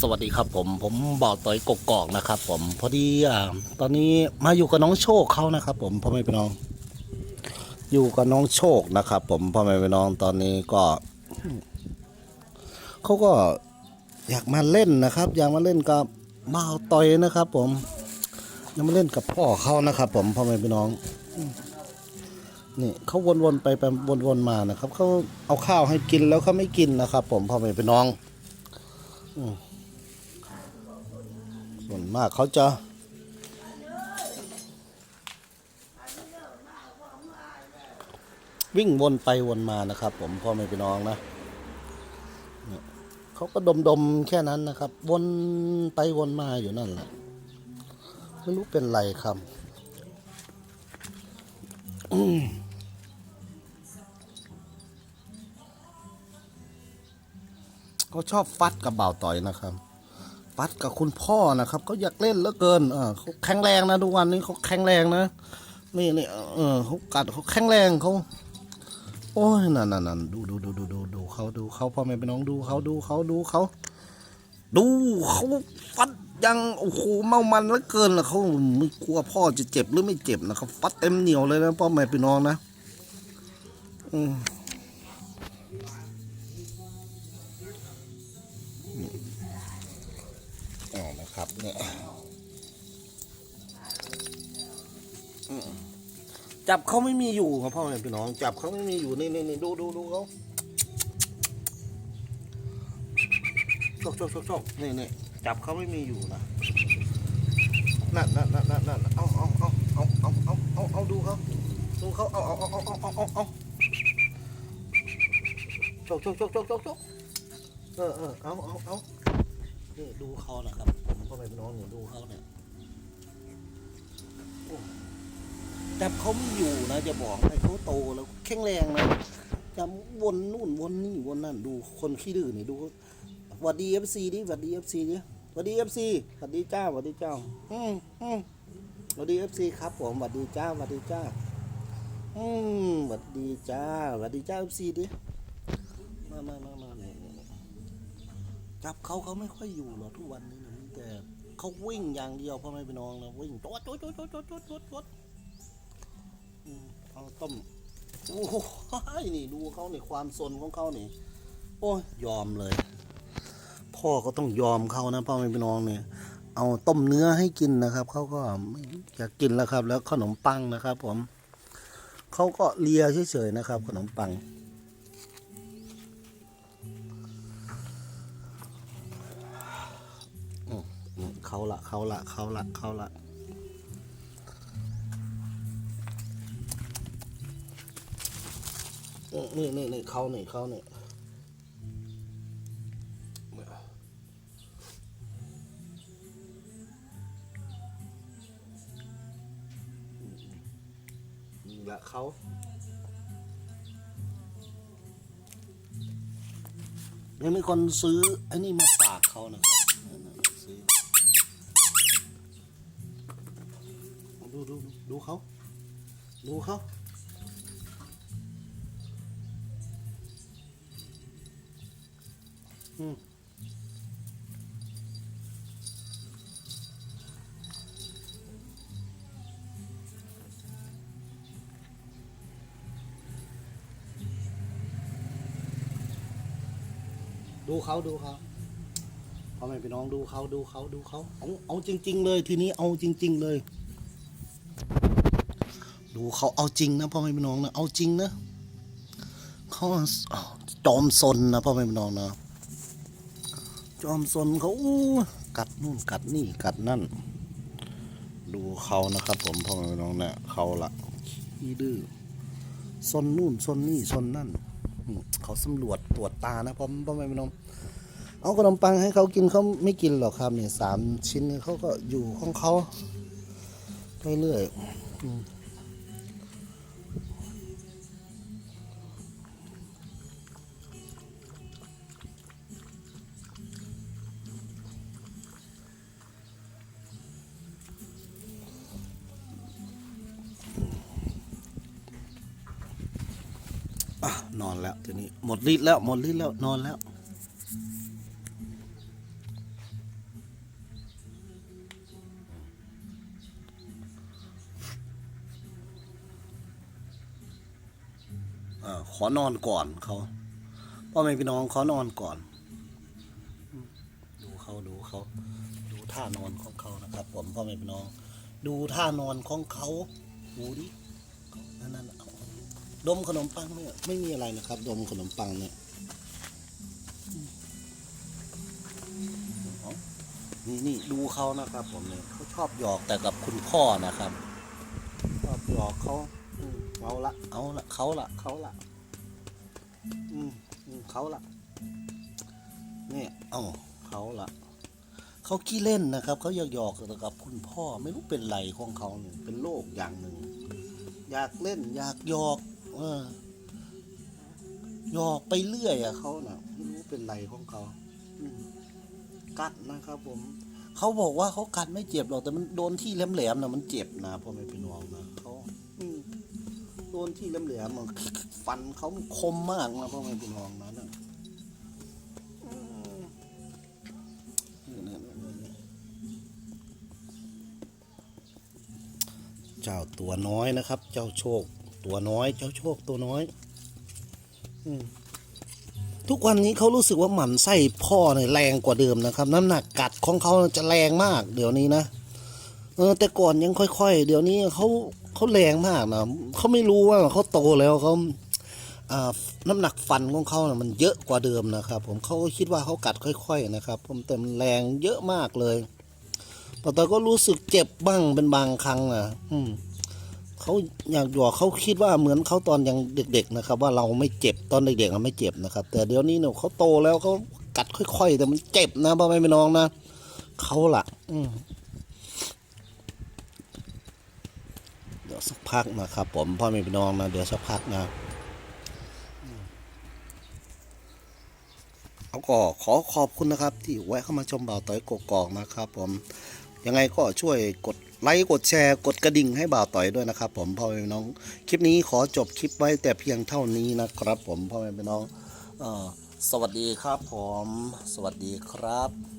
สวัสดีครับผมผมบ่าวต่อยกกอกนะครับ ผมพอดีอ่าตอนนี้มาอยู่กับน้องโชคเขานะครับ ผมพ่อแม่พี่น้อง อยู่กับน้องโชคนะครับ ผมพ่อแม่พี่น้องตอนนี้ก็เขาก็อยากมาเล่นนะครับ อยากมาเล่นกับบ่าวต่อยนะครับ ผมอยากมาเล่นกับพ่อเขานะครับ ผมพ่อแม่พี่น้องนี่เขาวนๆไปไปวนๆมานะครับเขาเอาข้าวให้กินแล้วเขาไม่กินนะครับ ผมพ่อแม่พี่น้อง ส่วนมากเขาจะ วิ่งวนไปวนมานะครับ ผมพ่อแม่พี่น้องนะเขาก็ดมดมๆแค่นั้นนะครับ วนไปวนมาอยู่นั่นแหละไม่รู้เป็นไรครับเขาชอบฟัดกับบ่าต่อยนะครับ ฟัดกับคุณพ่อนะครับเขาอยากเล่นเหลือเกินเออเขาแข็งแรงนะทุกวันนี้เขาแข็งแรงนะนี่นี่เออเขากัดเขาแข็งแรงเขาโอ้ยนั่นนั่นดูดูดูดูดูดูเขาดูเขาพ่อแม่พี่น้องดูเขาดูเขาดูเขาดูเขาฟัดยังโอ้โหเมามันเหลือเกินนะเขาไม่กลัวพ่อจะเจ็บหรือไม่เจ็บนะเขาฟัดเต็มเหนียวเลยนะพ่อแม่พี่น้องนะอืม อ๋อนะครับเนี่ยจับเขาไม่มีอยู่ครับพ่อแม่พี่น้อง จับเขาไม่มีอยู่นี่นี่นี่ดูดูดูเขาชกชกชกชกนี่นี่จับเขาไม่มีอยู่นะนั่นนั่นนั่นนั่นนั่นเอาเอาเอาเอาเอาเอาเอาเอาดูเขาดูเขาเอาเอาเอาเอาเอาเอาเอาชกชกชกชกชกชกเออเออเอาเอาเอา นี่ดูเขานะครับผมพ่อแม่พี่น้องเนี่ดูเขาเนี่ยแต่เขาไม่อยู่นะจะบอกให้เขาโตแล้วแข็งแรงนะจะวนนู่นวนนี่วนนั่นดูคนขี้ดื้อนี่ดูหวัดดีเอฟซีดิหวัดดีเอฟซีดิหวัดดีเอฟซีหวัดดีเจ้าหวัดดีเจ้าอืมอืมหวัดดีเอฟซีครับผมหวัดดีเจ้าหวัดดีเจ้าอืมหวัดดีจ้าหวัดดีเจ้าเอฟซีดิมามามามาเนี่ย เนี่ยเนี่ยจับเขาเขาไม่ค่อยอยู่หรอกทุกวันนี้นะมีแต่เขาวิ่งอย่างเดียวพ่อแม่พี่น้องนะวิ่งโจ๊ดโจ๊ดโจ๊ดโจ๊ดโจ๊ดโจ๊ดโจ๊ดโจ๊ดเอาต้มโอ้โหนี่ดูเขาเนี่ความสนของเขาเนี่โอ้ยยอมเลย พ่อก็ต้องยอมเขานะพ่อแม่พี่น้องเนี่ยเอาต้มเนื้อให้กินนะครับเขาก็ไม่อยากกินแล้วครับ แล้วขนมปังนะครับ ผมเขาก็เลียเฉยๆนะครับ ขนมปัง เขาละเขาละเขาละเขาละนี่นี่นี่เขานี่เขานี่นี่แหละเขายังมีคนซื้อไอ้นี่มาฝากเขานะครับ ดูดูดูดูเขาดูเขาอืมดูเขาดูเขาพ่อแม่พี่น้องดูเขาดูเขาดูเขาเอาเอาจริง ๆ เลยทีนี้เอาจริง ๆ เลย ดูเขาเอาจริงนะพ่อแม่พี่น้องนะเอาจริงนะเขาจอมซนนะพ่อแม่พี่น้องนะจอมซนเขากัดนู่นกัดนี่กัดนั่น ดูเขานะครับผมพ่อแม่พี่น้องเนี่ยเขาละขี้ดื้อซนนู่นซนนี่ซนนั่นเขาสำรวจตรวจตานะพ่อพ่อแม่พี่น้องเอาขนมปังให้เขากินเขาไม่กินหรอกครับเนี่ยสามชิ้นเนี่ยเขาก็อยู่ของเขา เรื่อยๆอืมอะนอนแล้วทีนี้หมดฤทธิ์แล้วหมดฤทธิ์แล้วนอนแล้ว ขอนอนก่อนเขาพ่อแม่พี่น้องขอนอนก่อน ดูเขาดูเขาดูท่านอนของเขานะครับ ผมพ่อแม่พี่น้อง ดูท่านอนของเขาดูดินั่นนั่นเอาดมขนมปังไม่ยไม่มีอะไรนะครับ ดมขนมปังเนี่ยนี่นี่ดูเขานะครับ ผมเนี่ยเขาชอบหยอกแต่กับคุณพ่อนะครับ ชอบหยอกเขาเอาละเอาละเขาละเขาละ อืมเขาละเนี่ยเอ้าเขาละเขาขี้เล่นนะครับ เขาอยากหยอกกับคุณพ่อไม่รู้เป็นไรของเขาเนี่ยเป็นโรคอย่างหนึ่ง อยากเล่น อยากหยอก เออหยอกไปเรื่อยอะเขาน่ะไม่รู้เป็นไรของเขากัดนะครับผมเขาบอกว่าเขากัดไม่เจ็บหรอกแต่มันโดนที่แหลมๆนะมันเจ็บนะพ่อไม่เป็นห่วงนะเดนที่แหลมๆมันฟันเขาคมมากนะพ่อไม่เป็นห่วงนะนะอืมนี่ๆๆเจ้าตัวน้อยนะครับ เจ้าโชค ตัวน้อย เจ้าโชคตัวน้อยอทุกวันนี้เขารู้สึกว่าหมันไส้พ่อเนี่ยแรงกว่าเดิมนะครับ น้ำหนักกัดของเขาจะแรงมาก เดี๋ยวนี้นะเออแต่ก่อนยังค่อย ๆ เดี๋ยวนี้เขา เขาแรงมากนะเขาไม่รู้ว่าเขาโตแล้วเขาน้ำหนักฟันของเขานะมันเยอะกว่าเดิมนะครับ ผมเขาก็คิดว่าเขากัดค่อย ๆนะครับ ผมแต่มันแรงเยอะมากเลยแต่ก็รู้สึกเจ็บบ้างเป็นบางครั้งนะอืมเขาอยากหยอกเขาคิดว่าเหมือนเขาตอนยังเด็ก ๆ นะครับ ว่าเราไม่เจ็บตอนเด็กๆเราไม่เจ็บนะครับ แต่เดี๋ยวนี้เนี่ยเขาโตแล้วเขากัดค่อย ๆ แต่มันเจ็บนะพ่อแม่พี่น้องนะเขาล่ะ อืม ดี๋ยวสักพักนะครับผมพ่อแม่พี่น้องนะเดี๋ยวสักพักนะเอาก็ขอขอบคุณนะครับ ที่แวะเข้ามาชมบ่าวต้อยกกอกนะครับผมยังไงก็ช่วยกดไลค์กดแชร์กดกระดิ่งให้บ่าวต่อยด้วยนะครับ ผมพ่อแม่พี่น้อง คลิปนี้ขอจบคลิปไว้แต่เพียงเท่านี้นะครับ ผมพ่อแม่พี่น้องอสวัสดีครับผม สวัสดีครับ